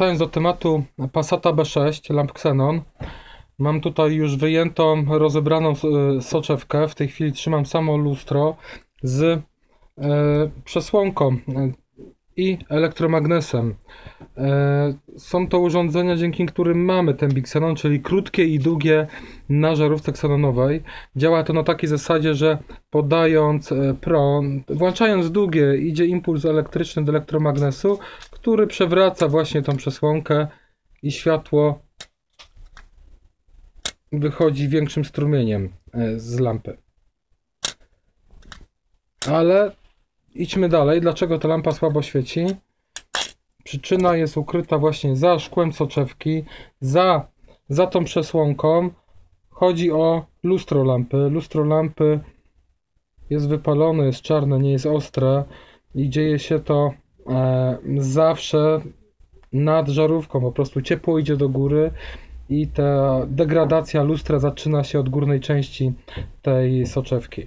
Wracając do tematu Passata B6 lamp Xenon, mam tutaj już wyjętą, rozebraną e, soczewkę. W tej chwili trzymam samo lustro z e, przesłonką e, i elektromagnesem. Są to urządzenia, dzięki którym mamy ten Bixenon, czyli krótkie i długie na żarówce ksenonowej. Działa to na takiej zasadzie, że podając prąd, włączając długie, idzie impuls elektryczny do elektromagnesu, który przewraca właśnie tą przesłonkę i światło wychodzi większym strumieniem e, z lampy. Ale idźmy dalej. Dlaczego ta lampa słabo świeci? Przyczyna jest ukryta właśnie za szkłem soczewki, za, za tą przesłonką. Chodzi o lustro lampy. Lustro lampy jest wypalone, jest czarne, nie jest ostre i dzieje się to zawsze nad żarówką. Po prostu ciepło idzie do góry i ta degradacja lustra zaczyna się od górnej części tej soczewki.